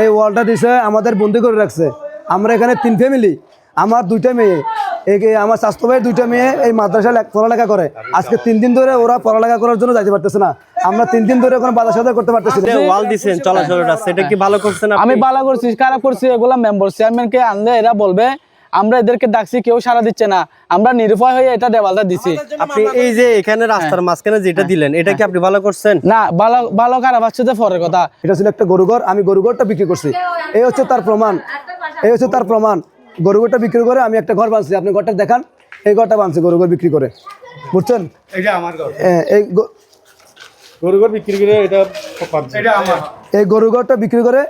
এই ওয়ালটা দিছে আমাদের বন্দি করে রাখছে। আমরা এখানে তিন ফ্যামিলি আমার দুইটা মেয়ে। এই যে আমার স্বাস্থ্য ভাইয়ের দুইটা মেয়ে এই মাদ্রাসায় পড়ালেখা করে। আজকে তিন দিন ধরে ওরা পড়ালেখা করার জন্য যাইতে পারতেছে না। আমরা তিন দিন ধরে ওখানে বাধা সাধা করতে পারতেছি ওয়াল দিছেন চলাচলটা সেটা কি ভালো করছেন আপনি? আমি ভালো করছি খারাপ করছি এগুলা মেম্বার চেয়ারম্যানকে আনলে এরা বলবে আমরা এদেরকে ডাকছি কেউ সারা দিচ্ছে না। আমরা নিরুপায় হয়ে এটা দেওয়ালটা দিছি। আপনি এই যে এখানে রাস্তার মাঝখানে যেটা দিলেন এটা কি আপনি ভালো করছেন? না ভালো ভালো খারাপ হচ্ছে যে পরের কথা। এটা ছিল একটা গরুঘর আমি গরুঘরটা বিক্রি করছি। এই হচ্ছে তার প্রমাণ। এই হচ্ছে তার প্রমাণ। গরুঘরটা বিক্রি করে আমি একটা ঘর বানছি আপনি ঘরটা দেখান এই ঘরটা বানছি গরুঘর বিক্রি করে। বুঝছেন? এটা আমার ঘর। এই গরু ঘর বিক্রি করে এটা এটা আমার এই গরু ঘরটা বিক্রি করে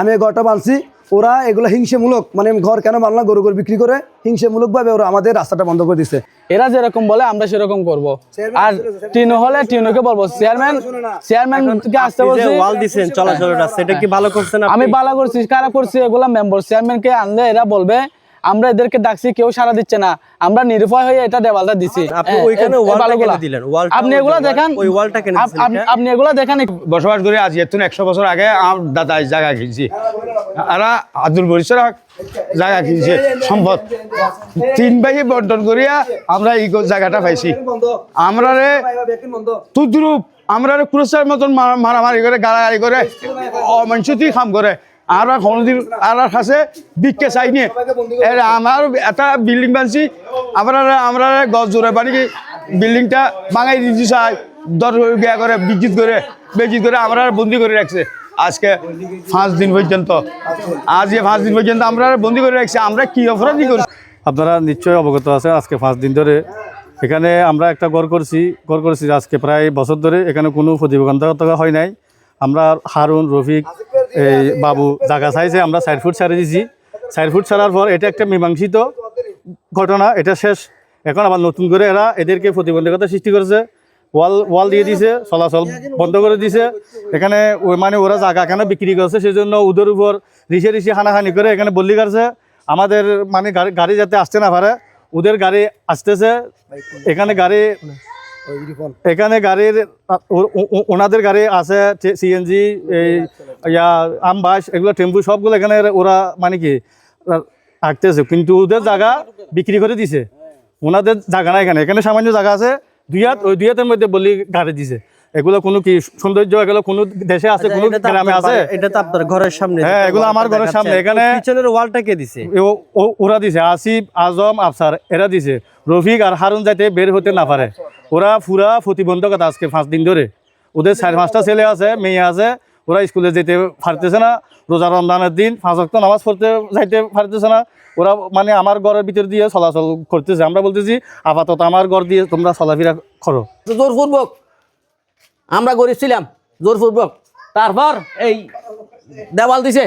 আমি এই ঘরটা বানছি ওরা এগুলো হিংসেমূলক মানে ঘর কেন বানলাম গরু ঘর বিক্রি করে হিংসেমূলক ভাবে ওরা আমাদের রাস্তাটা বন্ধ করে দিচ্ছে এরা যেরকম বলে আমরা সেরকম করব। আর টিনো হলে টিনোকে বলব চেয়ারম্যান চেয়ারম্যান কে আসতে বলছি? ওয়াল দিছেন চলাচলের রাস্তা এটা কি ভালো করছেন আপনি? আমি বালা করছি খারাপ করছি এগুলা মেম্বার চেয়ারম্যানকে আনলে এরা বলবে আমরা এদেরকে ডাকছি কেউ সারা দিচ্ছে না। আমরা নিরুপায় হয়ে এটা দেওয়ালটা দিছি। আপনি হ্যাঁ, ওইখানে ওয়ালটা কেন দিলেন? ওয়ালটা আপনি এগুলা দেখান ওই ওয়ালটা কেন? আপনি এগুলা দেখান। বসবাস করে আজ এত একশো বছর আগে আমার দাদা এই জায়গা কিনছি আর আব্দুল বরিশর জায়গা কিনছে সম্পদ? তিন ভাইয়ে বন্টন করিয়া আমরা এই জায়গাটা পাইছি। আমরা রে তুদ্রুপ আমরা রে কুরসার মতন মারা- মারামারি করে গাড়াগাড়ি করে অমানসুতি খাম করে। আর কোনদিন আর কাছে বিক্ষে চাই নিয়ে আমার এটা বিল্ডিং বানছি আমরা আমরা গছ জোরে পানি বিল্ডিংটা ভাঙাই দিতে চাই। দর গিয়া করে বিদ্যুৎ করে বেজিত করে আমরা বন্দি করে রাখছে। আজকে পাঁচ দিন পর্যন্ত। আজ এই পাঁচ দিন পর্যন্ত আমরা বন্দি করে রাখছি, আমরা কি অপরাধী করি আপনারা নিশ্চয়ই অবগত আছেন আজকে পাঁচ দিন ধরে। এখানে আমরা একটা গড় করছি গড় করছি আজকে প্রায় বছর ধরে এখানে কোনো প্রতিবন্ধকতা হয় নাই। আমরা হারুন, রফিক, এই বাবু জায়গা চাইছে আমরা চার ফুট ছাড়ে দিয়েছি চার ফুট ছাড়ার পর এটা একটা মীমাংসিত ঘটনা, এটা শেষ। এখন আবার নতুন করে এরা এদেরকে প্রতিবন্ধকতা সৃষ্টি করেছে। ওয়াল ওয়াল দিয়ে দিছে, চলাচল বন্ধ করে দিছে। এখানে মানে ওরা জায়গা কেন বিক্রি করছে সেই জন্য ওদের উপর রিসে রিসে হানাহানি করে এখানে বললি করছে আমাদের মানে গাড়ি গাড়ি যাতে আসতে না পারে, ওদের গাড়ি আসতেছে। এখানে গাড়ি এখানে গাড়ির ওনাদের গাড়ি আছে সিএনজি, এই ইয়া, আমবাস, এগুলো টেম্পু সবগুলো এখানে ওরা মানে কি আঁকতেছে কিন্তু ওদের জায়গা বিক্রি করে দিছে। ওনাদের জায়গা না এখানে। এখানে সামান্য জায়গা আছে। দুই হাত ওই দুই হাতের মধ্যে বলি গাড়ি দিছে। এগুলো কোনো কি সৌন্দর্য? এগুলো কোনো দেশে আছে? কোনো গ্রামে আছে? এটা তো আপনার ঘরের সামনে হ্যাঁ, এগুলো আমার ঘরের সামনে। এখানে- পিছনের ওয়ালটা কে দিছে? ওরা দিছে। আসিফ আজম আফসার এরা দিছে। রফিক আর হারুন যাইতে বের হতে না পারে। ওরা ফুরা প্রতিবন্ধকতা আজকে পাঁচ দিন ধরে। ওদের চার পাঁচটা ছেলে আছে মেয়ে আছে। ওরা স্কুলে যেতে পারতেছে না, রোজা রমজানের দিন পাঁচ নামাজ পড়তে যাইতে পারতেছে না। ওরা মানে আমার ঘরের ভিতর দিয়ে চলাচল করতেছে। আমরা বলতেছি, আপাতত আমার ঘর দিয়ে তোমরা চলাফেরা করো। জোরপূর্বক আমরা গরিব ছিলাম জোরপূর্বক তারপর এই দেওয়াল দিছে।